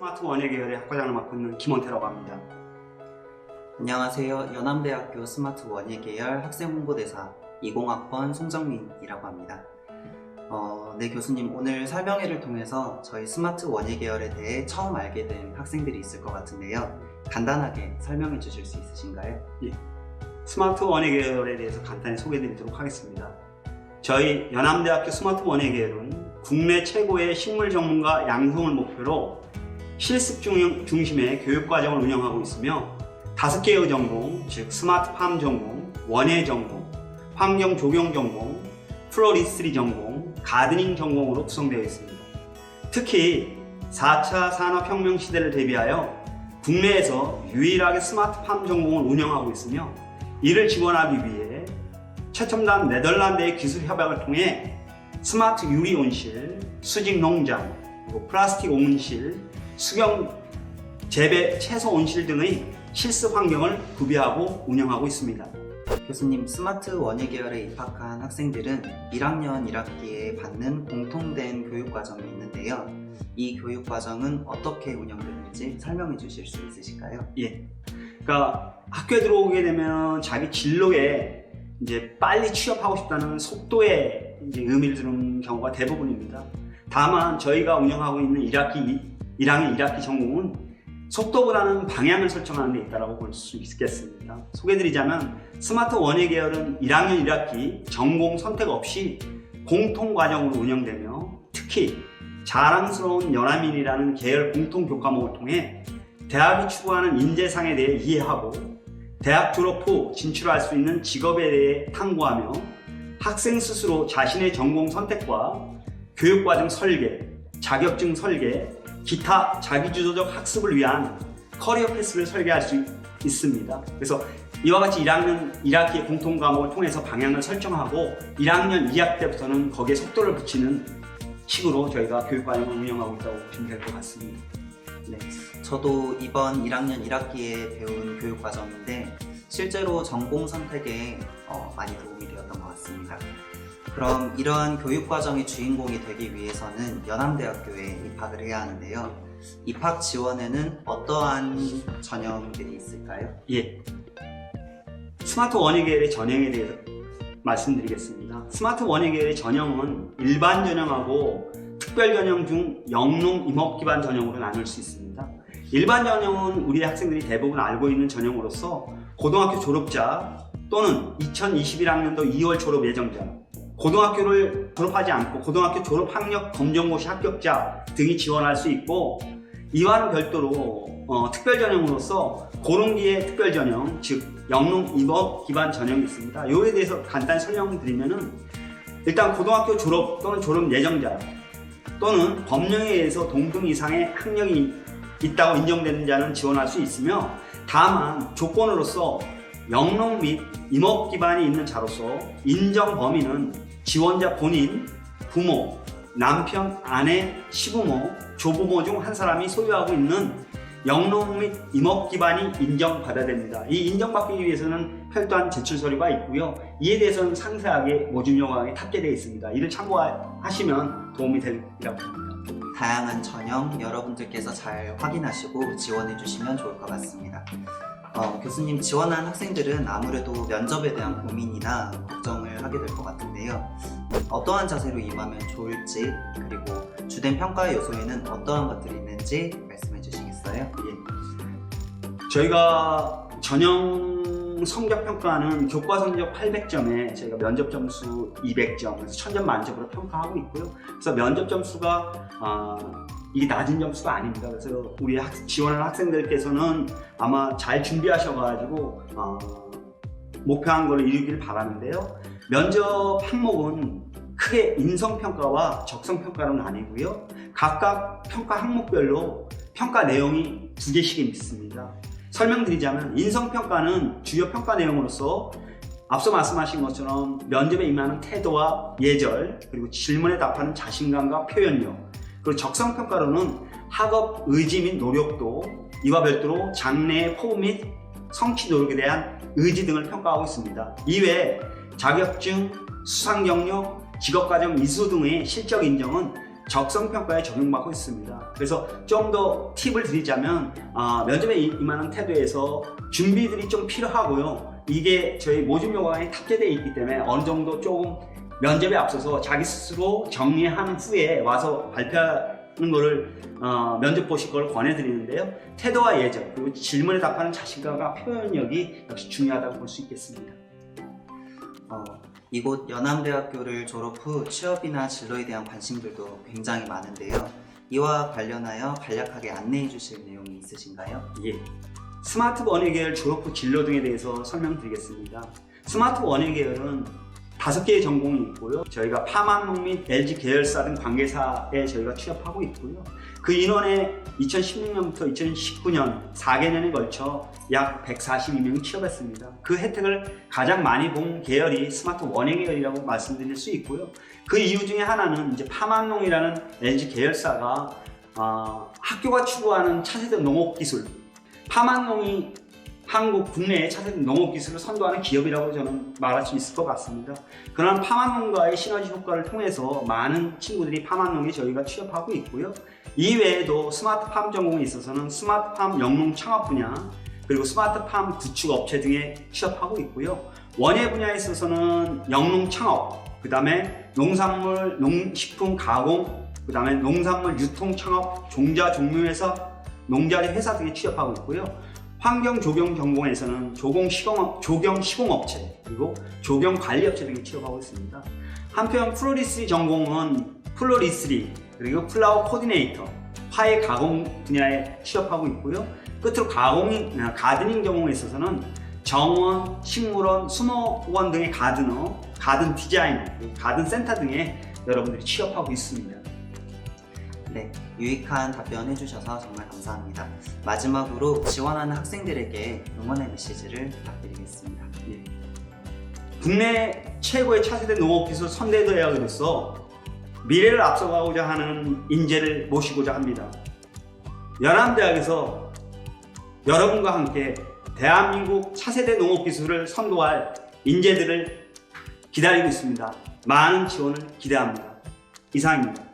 스마트 원예 계열의 학과장을 맡고 있는 김원태라고 합니다. 안녕하세요. 연암대학교 스마트 원예 계열 학생 홍보대사 20학번 송정민이라고 합니다. 어, 네, 교수님. 오늘 설명회를 통해서 저희 스마트 원예 계열에 대해 처음 알게 된 학생들이 있을 것 같은데요. 간단하게 설명해 주실 수 있으신가요? 스마트 원예 계열에 대해서 간단히 소개해 드리도록 하겠습니다. 저희 연암대학교 스마트 원예 계열은 국내 최고의 식물 전문가 양성을 목표로 실습 중- 중심의 교육 과정을 운영하고 있으며 다섯 개의 전공, 즉 스마트팜 전공, 원예 전공, 환경 조경 전공, 플로리스트리 전공, 가드닝 전공으로 구성되어 있습니다. 특히 4차 산업혁명 시대를 대비하여 국내에서 유일하게 스마트팜 전공을 운영하고 있으며 이를 지원하기 위해 최첨단 네덜란드의 기술 협약을 통해 스마트 유리 온실, 수직 농장, 플라스틱 온실, 수경 재배 채소 온실 등의 실습 환경을 구비하고 운영하고 있습니다. 교수님, 스마트 원예 계열에 입학한 학생들은 1학년 1학기에 받는 공통된 교육 과정이 있는데요. 이 교육 과정은 어떻게 운영되는지 설명해 주실 수 있으실까요? 예. 그러니까 학교에 들어오게 되면 자기 진로에 이제 빨리 취업하고 싶다는 속도에 이제 의미를 두는 경우가 대부분입니다. 다만 저희가 운영하고 있는 1학기 1학년 1학기 전공은 속도보다는 방향을 설정하는 데 있다고 볼수 있겠습니다. 소개드리자면 스마트 원예 계열은 1학년 1학기 전공 선택 없이 공통 과정으로 운영되며 특히 자랑스러운 연합인이라는 계열 공통 교과목을 통해 대학이 추구하는 인재상에 대해 이해하고 대학 졸업 후 진출할 수 있는 직업에 대해 탐구하며 학생 스스로 자신의 전공 선택과 교육과정 설계, 자격증 설계, 기타 자기주도적 학습을 위한 커리어 패스를 설계할 수 있습니다. 그래서 이와 같이 1학년 1학기의 공통 과목을 통해서 방향을 설정하고 1학년 2학기 때부터는 거기에 속도를 붙이는 식으로 저희가 교육과정을 운영하고 있다고 보시면 될 것 같습니다. 네. 저도 이번 1학년 1학기에 배운 교육 과정인데 실제로 전공 선택에 어, 많이 도움이 되었던 것 같습니다. 그럼 이러한 교육 과정의 주인공이 되기 위해서는 연암대학교에 입학을 해야 하는데요. 입학 지원에는 어떠한 전형들이 있을까요? 예. 스마트 원예 계열의 전형에 대해서 말씀드리겠습니다. 스마트 원예 계열의 전형은 일반 전형하고 특별 전형 중 영농 임업 기반 전형으로 나눌 수 있습니다. 일반 전형은 우리 학생들이 대부분 알고 있는 전형으로서 고등학교 졸업자 또는 2021학년도 2월 졸업 예정자, 고등학교를 졸업하지 않고 고등학교 졸업 학력 검정고시 합격자 등이 지원할 수 있고 이와는 별도로 어, 특별 전형으로서 고른기의 특별 전형, 즉 영농 입업 기반 전형이 있습니다. 이에 대해서 간단히 설명드리면은 일단 고등학교 졸업 또는 졸업 예정자 또는 법령에 의해서 동등 이상의 학력이 있다고 인정되는 자는 지원할 수 있으며 다만 조건으로서 영농 및 임업 기반이 있는 자로서 인정 범위는 지원자 본인, 부모, 남편, 아내, 시부모, 조부모 중 한 사람이 소유하고 있는 영농 및 임업 기반이 인정받아야 됩니다. 이 인정받기 위해서는 별도한 제출 서류가 있고요. 이에 대해서는 상세하게 모집 요강에 탑재되어 있습니다. 이를 참고하시면 도움이 되리라고 봅니다. 다양한 전형 여러분들께서 잘 확인하시고 지원해 주시면 좋을 것 같습니다. 어, 교수님 지원한 학생들은 아무래도 면접에 대한 고민이나 걱정을 하게 될 것 같은데요. 어떠한 자세로 임하면 좋을지 그리고 주된 평가 요소에는 어떠한 것들이 있는지 말씀해 주시겠어요? 예. 저희가 전형 성적 평가는 교과 성적 800점에 저희가 면접 점수 200점, 그래서 1000점 만점으로 평가하고 있고요. 그래서 면접 점수가 아, 이게 낮은 점수가 아닙니다. 그래서 우리 학, 지원하는 학생들께서는 아마 잘 준비하셔가지고 어, 목표한 걸 이루기를 바라는데요. 면접 항목은 크게 인성평가와 적성평가로 나뉘고요. 각각 평가 항목별로 평가 내용이 두 개씩 있습니다. 설명드리자면 인성평가는 주요 평가 내용으로서 앞서 말씀하신 것처럼 면접에 임하는 태도와 예절, 그리고 질문에 답하는 자신감과 표현력, 그리고 적성평가로는 학업 의지 및 노력도, 이와 별도로 장래의 포부 및 성취 노력에 대한 의지 등을 평가하고 있습니다. 이외에 자격증, 수상 경력, 직업과정 이수 등의 실적 인정은 적성 평가에 적용받고 있습니다. 그래서 좀 더 팁을 드리자면 아, 면접에 이- 임하는 태도에서 준비들이 좀 필요하고요. 이게 저희 모집 요강에 탑재되어 있기 때문에 어느 정도 조금 면접에 앞서서 자기 스스로 정리한 후에 와서 발표 하는 거를 어, 면접 보실 걸 권해드리는데요. 태도와 예절 그리고 질문에 답하는 자신감과 표현력이 역시 중요하다고 볼 수 있겠습니다. 어, 이곳 연암대학교를 졸업 후 취업이나 진로에 대한 관심들도 굉장히 많은데요. 이와 관련하여 간략하게 안내해 주실 내용이 있으신가요? 예. 스마트 원예 계열 졸업 후 진로 등에 대해서 설명드리겠습니다. 스마트 원예 계열은 다섯 개의 전공이 있고요. 저희가 파마농 및 LG 계열사 등 관계사에 저희가 취업하고 있고요. 그 인원에 2016년부터 2019년 4개년에 걸쳐 약 142명이 취업했습니다. 그 혜택을 가장 많이 본 계열이 스마트 원예 계열이라고 말씀드릴 수 있고요. 그 이유 중에 하나는 이제 파마농이라는 LG 계열사가 어, 학교가 추구하는 차세대 농업 기술, 파만농이 한국 국내의 차세대 농업 기술을 선도하는 기업이라고 저는 말할 수 있을 것 같습니다. 그런 파만농과의 시너지 효과를 통해서 많은 친구들이 파만농에 저희가 취업하고 있고요. 이외에도 스마트팜 전공에 있어서는 스마트팜 영농 창업 분야 그리고 스마트팜 구축 업체 등에 취업하고 있고요. 원예 분야에 있어서는 영농 창업, 그 다음에 농산물 농식품 가공, 그 다음에 농산물 유통 창업, 종자 종묘회사, 농자재 회사 등에 취업하고 있고요. 환경 조경 전공에서는 조경 시공 조경 시공 업체 그리고 조경 관리 업체 등에 취업하고 있습니다. 한편 플로리스리 전공은 플로리스리 그리고 플라워 코디네이터 화해 가공 분야에 취업하고 있고요. 끝으로 가공 아, 가드닝 전공에 있어서는 정원, 식물원, 수목원 등의 가드너, 가든 디자이너, 가든 센터 등에 여러분들이 취업하고 있습니다. 네, 유익한 답변 해주셔서 정말 감사합니다. 마지막으로 지원하는 학생들에게 응원의 메시지를 부탁드리겠습니다. 예. 국내 최고의 차세대 농업기술 선대대학으로서 미래를 앞서가고자 하는 인재를 모시고자 합니다. 연암대학에서 여러분과 함께 대한민국 차세대 농업기술을 선도할 인재들을 기다리고 있습니다. 많은 지원을 기대합니다. 이상입니다.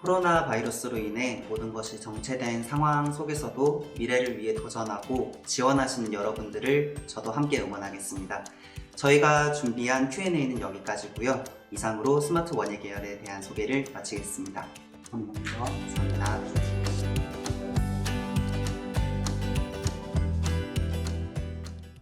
네, 코로나 바이러스로 인해 모든 것이 정체된 상황 속에서도 미래를 위해 도전하고 지원하시는 여러분들을 저도 함께 응원하겠습니다. 저희가 준비한 Q&A는 여기까지고요. 이상으로 스마트 원예 계열에 대한 소개를 마치겠습니다. 감사합니다. 감사합니다.